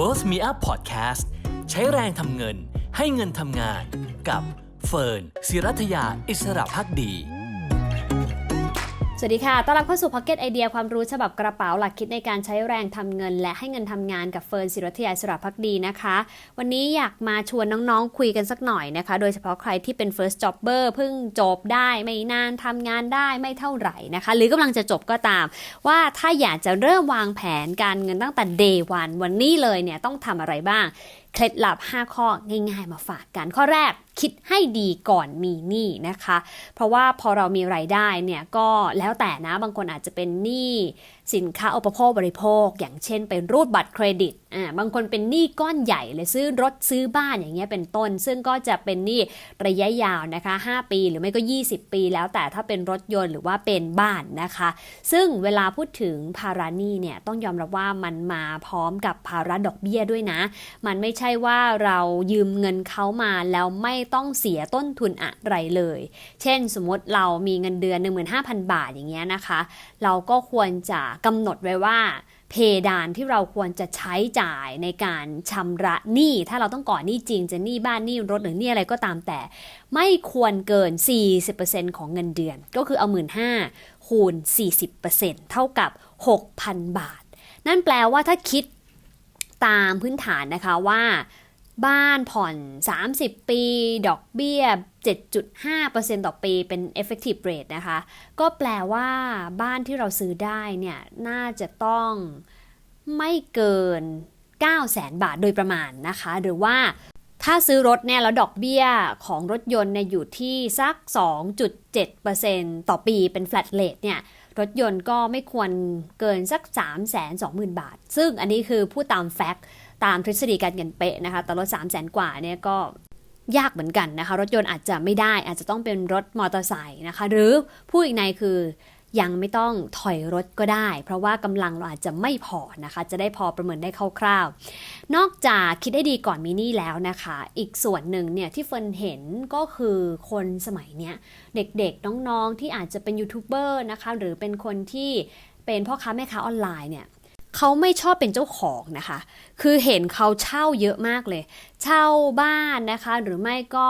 Worth Me Up Podcast ใช้แรงทำเงินให้เงินทำงานกับเฟิร์นศิรัทยาอิสระพักดี สวัสดีค่ะ ต้อนรับเข้าสู่พ็อกเก็ตไอเดียความรู้ฉบับกระเป๋าหลักคิดในการใช้แรงทำเงิน และให้เงินทำงานกับเฟิร์นศิรัทยาสระพักดีนะคะ วันนี้อยากมาชวนน้องๆคุยกันสักหน่อยนะคะ โดยเฉพาะใครที่เป็น first jobber เพิ่งจบได้ไม่นานทำงานได้ไม่เท่าไหร่นะคะ หรือกำลังจะจบก็ตาม ว่าถ้าอยากจะเริ่มวางแผนการเงินตั้งแต่ day one วันนี้เลยเนี่ยต้องทำอะไรบ้าง เคล็ดลับ 5 ข้อง่าย ๆ มาฝากกันข้อแรกคิดให้ดีก่อนมีหนี้นะคะ เพราะว่าพอเรามีไรายได้เนี่ยก็แล้วแต่นะบางคนอาจจะเป็นหนี้สินค้าอุปโภคบริโภค อย่างเช่นเป็นรูดบัตรเครดิต อ่าบางคนเป็นหนี้ก้อนใหญ่เลยซื้อรถซื้อบ้านอย่างเงี้ยเป็นต้น ซึ่งก็จะเป็นหนี้ระยะยาวนะคะ 5 ปีหรือไม่ก็ 20 ปีแล้วแต่ถ้าเป็นรถยนต์หรือว่าเป็นบ้านนะคะ ซึ่งเวลาพูดถึงภาระหนี้เนี่ยต้องยอมรับว่ามันมาพร้อมกับภาระดอกเบี้ยด้วยนะ มันไม่ใช่ว่าเรายืมเงินเขามาแล้วไม่ต้องเสียต้นทุนอะไรเลย เช่นสมมติเรามีเงินเดือน 15,000 บาทอย่างเงี้ยนะคะ เราก็ควรจะกำหนดไว้ว่าเพดานที่เราควรจะใช้จ่ายในการชำระหนี้ ถ้าเราต้องก่อหนี้จริงจะหนี้บ้านหนี้รถหรือหนี้อะไรก็ตามแต่ ไม่ควรเกิน 40%ของเงินเดือน ก็คือเอา1 5ื่นคูณ 40%เท่ากับ 6,000 บาท นั่นแปลว่าถ้าคิดตามพื้นฐานนะคะว่า บ้านผ่อน 30 ปี ดอกเบี้ย 7.5%ต่อปีเป็น effective rate นะคะ ก็แปลว่าบ้านที่เราซื้อได้เนี่ย น่าจะต้องไม่เกิน 900,000บาทโดยประมาณนะคะ หรือว่าถ้าซื้อรถเนี่ยแล้วดอกเบี้ยของรถยนต์เนี่ยอยู่ที่สัก 2.7%ต่อปีเป็น flat rate เนี่ยรถยนต์ก็ไม่ควรเกินสัก 3 2 0 0 0 0 บาท ซึ่งอันนี้คือพูดตามแฟกต์ ตามทฤษฎีการเงินเป๊ะนะคะแต่รถ3 0 0 0 0 0กว่าเนี่ยก็ยากเหมือนกันนะคะ รถยนต์อาจจะไม่ได้ อาจจะต้องเป็นรถมอเตอร์ไซค์นะคะ หรือผู้อีกในคือยังไม่ต้องถอยรถก็ได้ เพราะว่ากำลังเราอาจจะไม่พอนะคะ จะได้พอประเมินได้คร่าวๆ นอกจากคิดได้ดีก่อนมินี่แล้วนะคะ อีกส่วนหนึ่งเนี่ยที่เฟิร์นเห็นก็คือคนสมัยเนี้ยเด็กๆน้องๆที่อาจจะเป็นยูทูบเบอร์นะคะ หรือเป็นคนที่เป็นพ่อค้าแม่ค้าออนไลน์เนี่ย เขาไม่ชอบเป็นเจ้าของนะคะ คือเห็นเขาเช่าเยอะมากเลย เช่าบ้านนะคะ หรือไม่ก็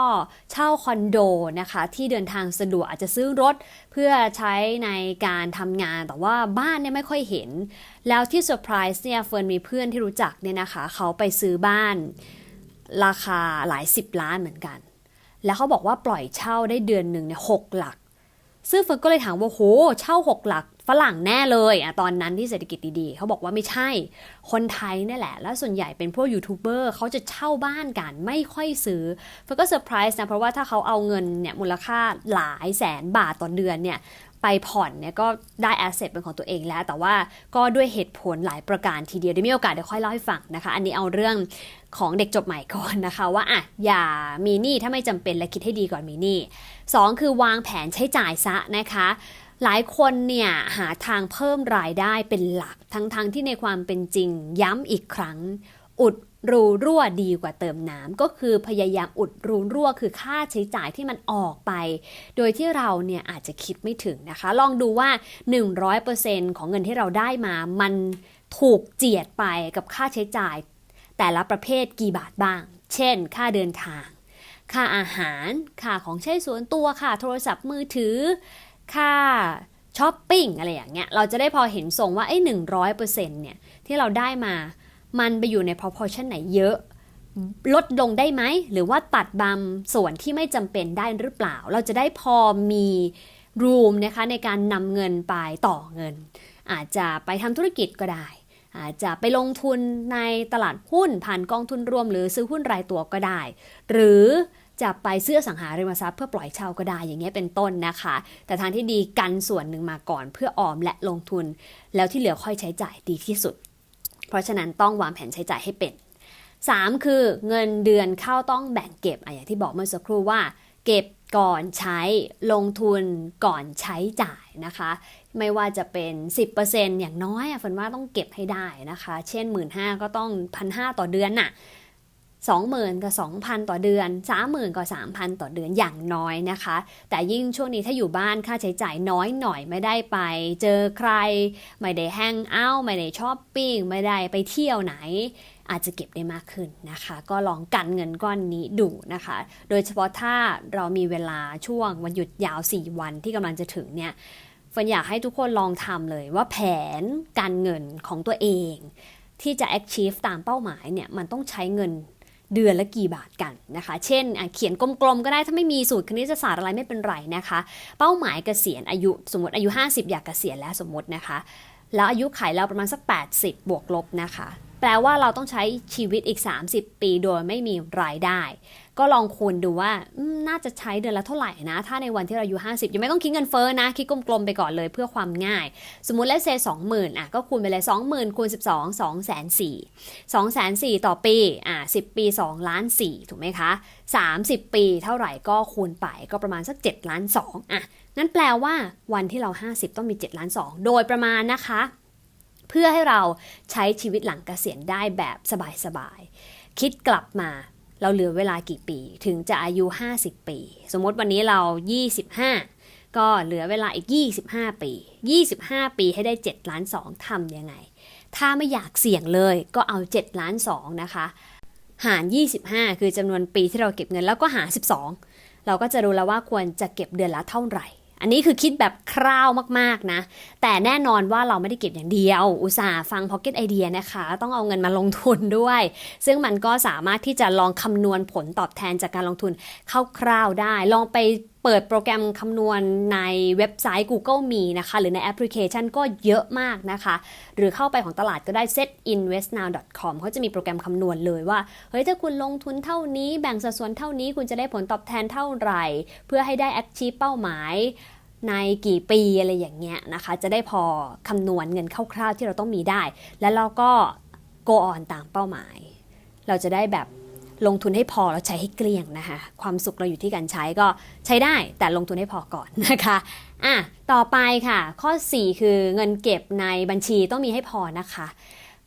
เช่าคอนโดนะคะ ที่เดินทางสะดวกอาจจะซื้อรถเพื่อใช้ในการทำงาน แต่ว่าบ้านเนี่ยไม่ค่อยเห็น แล้วที่เซอร์ไพรส์เนี่ยเฟิร์นมีเพื่อนที่รู้จักเนี่ยนะคะ เขาไปซื้อบ้านราคาหลายสิบล้านเหมือนกัน แล้วเขาบอกว่าปล่อยเช่าได้เดือนหนึ่งเนี่ยหกหลัก ซึ่งเฟิร์นก็เลยถามว่าโหเช่าหกหลัก ฝรั่งแน่เลยอะตอนนั้นที่เศรษฐกิจดีๆเขาบอกว่าไม่ใช่ คนไทยนี่แหละ แล้วส่วนใหญ่เป็นพวกยูทูบเบอร์เขาจะเช่าบ้านกันไม่ค่อยซื้อเฟก็เซอร์ไพรส์นะเพราะว่าถ้าเขาเอาเงินเนี่ยมูลค่าหลายแสนบาทต่อเดือนเนี่ยไปผ่อนเนี่ยก็ได้แอสเซทเป็นของตัวเองแล้ว แต่ว่าก็ด้วยเหตุผลหลายประการทีเดียวได้มีโอกาสเดี๋ยวค่อยเล่าให้ฟังนะคะ อันนี้เอาเรื่องของเด็กจบใหม่ก่อนนะคะ ว่าอะอย่ามีหนี้ถ้าไม่จำเป็นและคิดให้ดีก่อนมีหนี้สองคือวางแผนใช้จ่ายซะนะคะ หลายคนเนี่ยหาทางเพิ่มรายได้เป็นหลัก ทั้งๆทที่ในความเป็นจริงย้ำอีกครั้ง อุดรูรั่วดีกว่าเติมน้ำก็คือพยายามอุดรูรั่วคือค่าใช้จ่ายที่มันออกไป โดยที่เราเนี่ยอาจจะคิดไม่ถึงนะคะ ลองดูว่า 100%ของเงินที่เราได้มา มันถูกเจียดไปกับค่าใช้จ่าย แต่ละประเภทกี่บาทบ้าง เช่น ค่าเดินทาง ค่าอาหาร ค่าของใช้ส่วนตัว ค่าโทรศัพท์มือถือ ค่า ช้อปปิ้งอะไรอย่างเงี้ย เราจะได้พอเห็นทรงว่าไอ้หนึ่งร้อยเปอร์เซ็นต์เนี่ย ที่เราได้มา มันไปอยู่ใน proportion ไหนเยอะ ลดลงได้ไหม หรือว่าตัดบางส่วนที่ไม่จำเป็นได้หรือเปล่า เราจะได้พอมี room นะคะในการนำเงินไปต่อเงิน อาจจะไปทำธุรกิจก็ได้ อาจจะไปลงทุนในตลาดหุ้นผ่านกองทุนรวม หรือซื้อหุ้นรายตัวก็ได้ หรือ จะไปซื้อสังหาริมทรัพย์เพื่อปล่อยเช่าก็ได้อย่างเงี้ยเป็นต้นนะคะ แต่ทางที่ดีกันส่วนหนึ่งมาก่อนเพื่อออมและลงทุน แล้วที่เหลือค่อยใช้จ่ายดีที่สุด เพราะฉะนั้นต้องวางแผนใช้จ่ายให้เป็น 3 คือเงินเดือนเข้าต้องแบ่งเก็บอะอย่างที่บอกเมื่อสักครู่ว่า เก็บก่อนใช้ลงทุนก่อนใช้จ่ายนะคะ ไม่ว่าจะเป็น 10%อย่างน้อยอะฝันว่าต้องเก็บให้ได้นะคะ เช่น 1 5ื่นก็ต้องพันหต่อเดือนน่ะ 20,000กับ2,000 ต่อเดือน 30,000กับ3,000 ต่อเดือนอย่างน้อยนะคะ แต่ยิ่งช่วงนี้ถ้าอยู่บ้านค่าใช้จ่ายน้อยหน่อยไม่ได้ไป เจอใคร ไม่ได้แฮงเอาท์ไม่ได้ช้อปปิ้งไม่ได้ไปเที่ยวไหน อาจจะเก็บได้มากขึ้นนะคะ ก็ลองกันเงินก้อนนี้ดูนะคะ โดยเฉพาะถ้าเรามีเวลาช่วงวันหยุดยาว 4 วันที่กำลังจะถึงเนี่ยฝนอยากให้ทุกคนลองทำเลยว่าแผนการเงินของตัวเอง ที่จะ achieve ตามเป้าหมายเนี่ยมันต้องใช้เงิน เดือนละกี่บาทกันนะคะ เช่นเขียนกลมๆก็ได้ถ้าไม่มีสูตรคณิตศาสตร์อะไรไม่เป็นไรนะคะ เป้าหมายเกษียณอายุสมมติอายุ 50 อยากเกษียณแล้วสมมตินะคะ แล้วอายุไขเราประมาณสัก 80 บวกลบนะคะ แปลว่าเราต้องใช้ชีวิตอีก 30 ปีโดยไม่มีรายได้ ก็ลองคูณดูว่าน่าจะใช้เดือนละเท่าไหร่นะ ถ้าในวันที่เราอายุ 50 ยังไม่ต้องคิดเงินเฟ้อนะ คิดกลมๆไปก่อนเลยเพื่อความง่าย สมมุติเลเซสองหมื่นอะก็คูณไปเลย 20,000คูณ12 2 4 0 0 0 2 4 0 0 0ต่อปีอะ10 ปี 2 ล้าน 4 ถูกไหมคะ 30 ปีเท่าไหร่ก็คูณไปก็ประมาณสัก7ล้าน2อะงั้นแปลว่าวันที่เรา 50 ต้องมี7ล้าน2โดยประมาณนะคะ เพื่อให้เราใช้ชีวิตหลังเกษียณได้แบบสบายๆ คิดกลับมาเราเหลือเวลากี่ปีถึงจะอายุ 50 ปี สมมติวันนี้เรา 25 ก็เหลือเวลาอีก 25 ปี 25 ปีให้ได้ 7 ล้าน 2ทำยังไง ถ้าไม่อยากเสี่ยงเลยก็เอา 7 ล้าน 2 นะคะ หาร 25 คือจำนวนปีที่เราเก็บเงินแล้วก็หาร 12 เราก็จะรู้แล้วว่าควรจะเก็บเดือนละเท่าไหร่ อันนี้คือคิดแบบคร่าวมากๆนะ แต่แน่นอนว่าเราไม่ได้เก็บอย่างเดียว อุตส่าห์ฟัง Pocket Idea นะคะ ต้องเอาเงินมาลงทุนด้วย ซึ่งมันก็สามารถที่จะลองคำนวณผลตอบแทนจากการลงทุนคร่าวๆได้ ลองไป เปิดโปรแกรมคำนวณในเว็บไซต์ Google มีนะคะ หรือในแอปพลิเคชันก็เยอะมากนะคะ หรือเข้าไปของตลาดก็ได้ setinvestnow.com เขาจะมีโปรแกรมคำนวณเลยว่า เฮ้ย ถ้าคุณลงทุนเท่านี้ แบ่งสัดส่วนเท่านี้ คุณจะได้ผลตอบแทนเท่าไหร่ เพื่อให้ได้ achieve เป้าหมายในกี่ปีอะไรอย่างเงี้ยนะคะ จะได้พอคำนวณเงินคร่าวๆที่เราต้องมีได้ แล้วเราก็ go on ตามเป้าหมาย เราจะได้แบบ ลงทุนให้พอแล้วใช้ให้เกลี้ยงนะคะความสุขเราอยู่ที่การใช้ก็ใช้ได้แต่ลงทุนให้พอก่อนนะคะอะต่อไปค่ะ ข้อ 4 คือเงินเก็บในบัญชีต้องมีให้พอนะคะ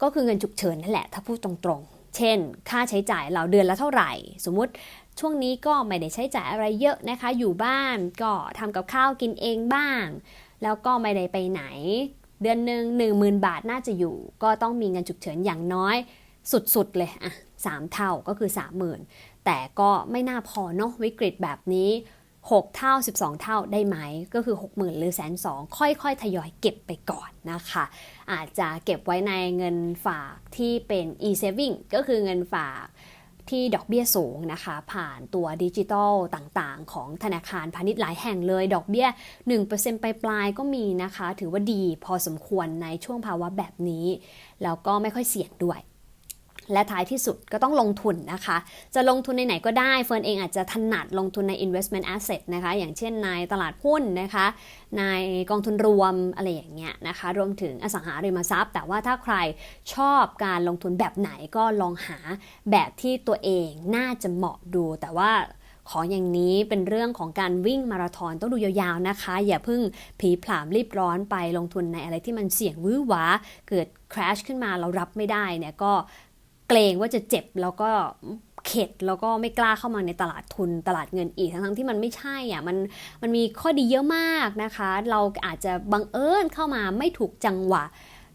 ก็คือเงินฉุกเฉินนั่นแหละถ้าพูดตรงๆ เช่น ค่าใช้จ่ายเราเดือนละเท่าไหร่ สมมุติช่วงนี้ก็ไม่ได้ใช้จ่ายอะไรเยอะนะคะ อยู่บ้านก็ทำกับข้าวกินเองบ้าง แล้วก็ไม่ได้ไปไหน เดือนหนึ่งหนึ่งหมื่นบาทน่าจะอยู่ ก็ต้องมีเงินฉุกเฉินอย่างน้อย สุดๆเลยอะสามเท่าก็คือสามหมื่นแต่ก็ไม่น่าพอเนาะวิกฤตแบบนี้ 6 เท่า 12 เท่าได้ไหมก็คือ 60,000 หรือแสนสองค่อยๆ ทยอยเก็บไปก่อนนะคะ อาจจะเก็บไว้ในเงินฝากที่เป็น e-saving ก็คือเงินฝากที่ดอกเบี้ยสูงนะคะ ผ่านตัวดิจิทัลต่างๆ ของธนาคารพาณิชย์หลายแห่งเลย ดอกเบี้ย 1%ปลายๆก็มีนะคะ ถือว่าดีพอสมควรในช่วงภาวะแบบนี้ แล้วก็ไม่ค่อยเสี่ยงด้วย และท้ายที่สุดก็ต้องลงทุนนะคะ จะลงทุนในไหนก็ได้เฟิร์นเองอาจจะถนัดลงทุนใน investment asset นะคะ อย่างเช่นในตลาดหุ้นนะคะ ในกองทุนรวมอะไรอย่างเงี้ยนะคะ รวมถึงอสังหาริมทรัพย์ แต่ว่าถ้าใครชอบการลงทุนแบบไหนก็ลองหาแบบที่ตัวเองน่าจะเหมาะดู แต่ว่าขออย่างนี้เป็นเรื่องของการวิ่งมาราธอนต้องดูยาวๆนะคะ อย่าเพิ่งผีผลามรีบร้อนไปลงทุนในอะไรที่มันเสี่ยงวื้อหวาเกิด crash ขึ้นมาเรารับไม่ได้เนี่ยก็ เกรงว่าจะเจ็บแล้วก็เข็ดแล้วก็ไม่กล้าเข้ามาในตลาดทุนตลาดเงินอีกทั้งๆที่มันไม่ใช่อะมันมันมีข้อดีเยอะมากนะคะ เราอาจจะบังเอิญเข้ามาไม่ถูกจังหวะ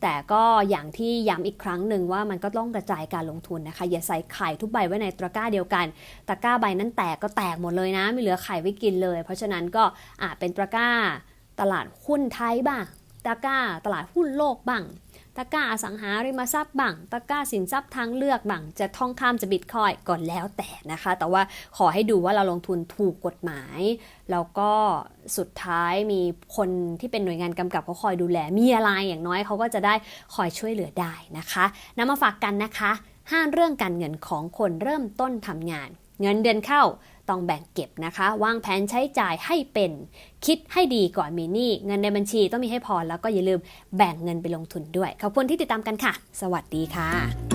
แต่ก็อย่างที่ย้ำอีกครั้งหนึ่งว่ามันก็ต้องกระจายการลงทุนนะคะ อย่าใส่ไข่ทุกใบไว้ในตะกร้าเดียวกัน ตะกร้าใบนั้นแตกก็แตกหมดเลยนะ ไม่เหลือไข่ไว้กินเลย เพราะฉะนั้นก็อาจเป็นตะกร้าตลาดหุ้นไทยบ้างตะกร้าตลาดหุ้นโลกบ้าง ตะกร้าอสังหาริมทรัพย์บังตะกร้าสินทรัพย์ทางเลือกบังจะท่องข้ามจะบิตคอยก่อนแล้วแต่นะคะ แต่ว่าขอให้ดูว่าเราลงทุนถูกกฎหมาย แล้วก็สุดท้ายมีคนที่เป็นหน่วยงานกำกับเขาคอยดูแล มีอะไรอย่างน้อยเขาก็จะได้คอยช่วยเหลือได้นะคะนำมาฝากกันนะคะห้าเรื่องการเงินของคนเริ่มต้นทำงาน เงินเดือนเข้า ต้องแบ่งเก็บนะคะ วางแผนใช้จ่ายให้เป็น คิดให้ดีก่อนมีหนี้ เงินในบัญชีต้องมีให้พอแล้วก็อย่าลืมแบ่งเงินไปลงทุนด้วย ขอบคุณที่ติดตามกันค่ะ สวัสดีค่ะ